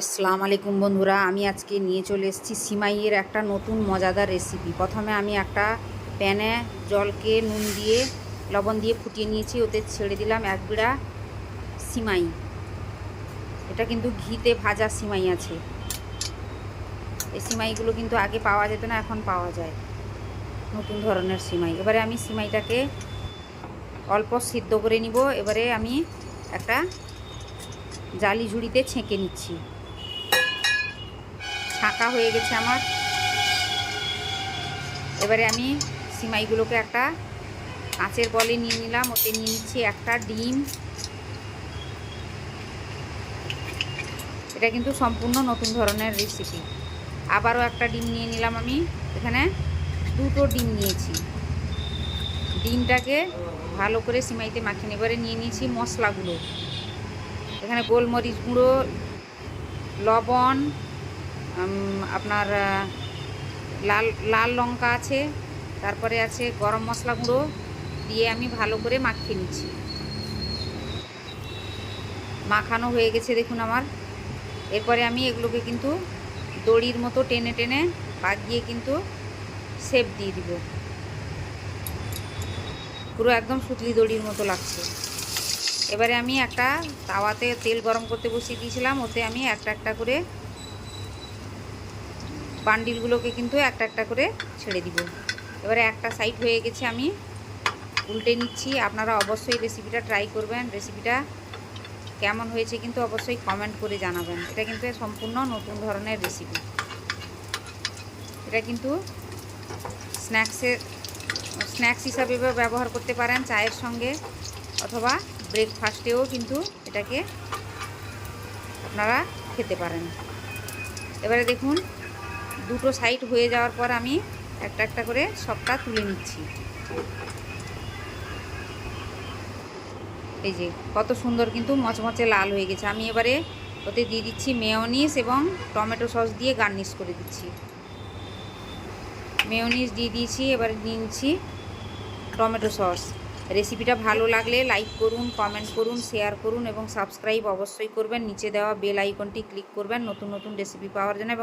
আসসালামু আলাইকুম বন্ধুরা, আমি আজকে নিয়ে চলে এসেছি সিমাইয়ের একটা নতুন মজাদার রেসিপি প্রথমে আমি একটা প্যানে জলকে নুন দিয়ে, লবণ দিয়ে ফুটিয়ে নিয়েছি, ওতে ছেড়ে দিলাম এক বিড়া সিমাই। এটা কিন্তু ঘিতে ভাজা সিমাই আছে। এই সিমাইগুলো কিন্তু আগে পাওয়া যেত না, এখন পাওয়া যায়। নতুন ধরনের সিমাই। এবারে আমি সিমাইটাকে অল্প সিদ্ধ করে নিব। এবারে আমি একটা জালি ঝুড়িতে ছেঁকে নিচ্ছি। ছাঁকা হয়ে গেছে আমার। এবারে আমি সিমাইগুলোকে একটা কাঁচের বলে নিয়ে নিলাম, ওতে নিয়ে নিচ্ছি একটা ডিম। এটা কিন্তু সম্পূর্ণ নতুন ধরনের রেসিপি আবারও একটা ডিম নিয়ে নিলাম আমি। এখানে দুটো ডিম নিয়েছি। ডিমটাকে ভালো করে সিমাইতে মাখিয়ে এবারে নিয়ে নিয়েছি মশলাগুলো। এখানে গোলমরিচ গুঁড়ো, লবণ আপনার লাল লাল লঙ্কা আছে, তারপরে আছে গরম মশলা গুঁড়ো, দিয়ে আমি ভালো করে মাখিয়ে নিচ্ছি। মাখানো হয়ে গেছে দেখুন আমার। এরপরে আমি এগুলোকে কিন্তু দড়ির মতো টেনে টেনে পাকিয়ে কিন্তু সেপ দিয়ে দিব। পুরো একদম সুতলি দড়ির মতো লাগছে। এবারে আমি একটা তাওয়াতে তেল গরম করতে বসিয়ে দিয়েছিলাম, ওতে আমি একটা একটা করে বান্ডিলগুলোকে কিন্তু একটা একটা করে ছেড়ে দিব। এবারে একটা সাইড হয়ে গেছে আমি, উল্টে নিচ্ছি। আপনারা অবশ্যই রেসিপিটা ট্রাই করবেন। রেসিপিটা কেমন হয়েছে কিন্তু অবশ্যই কমেন্ট করে জানাবেন। এটা কিন্তু সম্পূর্ণ নতুন ধরনের রেসিপি এটা কিন্তু স্ন্যাক্সের স্ন্যাক্স হিসাবে ব্যবহার করতে পারেন চায়ের সঙ্গে অথবা ব্রেকফাস্টেও কিন্তু এটাকে আপনারা খেতে পারেন। এবারে দেখুন দুটো সাইড হয়ে যাওয়ার পর আমি একটা একটা করে সবটা তুলে নিচ্ছি। এই যে, কত সুন্দর কিন্তু মচমচে লাল হয়ে গেছে। আমি এবারে ওতে দিয়ে দিচ্ছি মেয়নিস এবং টমেটো সস দিয়ে গার্নিশ করে দিচ্ছি। মেয়নিস দিয়ে দিয়েছি, এবারে নিয়ে নিচ্ছি টমেটো সস। রেসিপিটা ভালো লাগলে লাইক করুন, কমেন্ট করুন, শেয়ার করুন এবং সাবস্ক্রাইব অবশ্যই করবেন। নিচে দেওয়া বেল আইকনটি ক্লিক করবেন। নতুন নতুন রেসিপি পাওয়ার জন্য এবং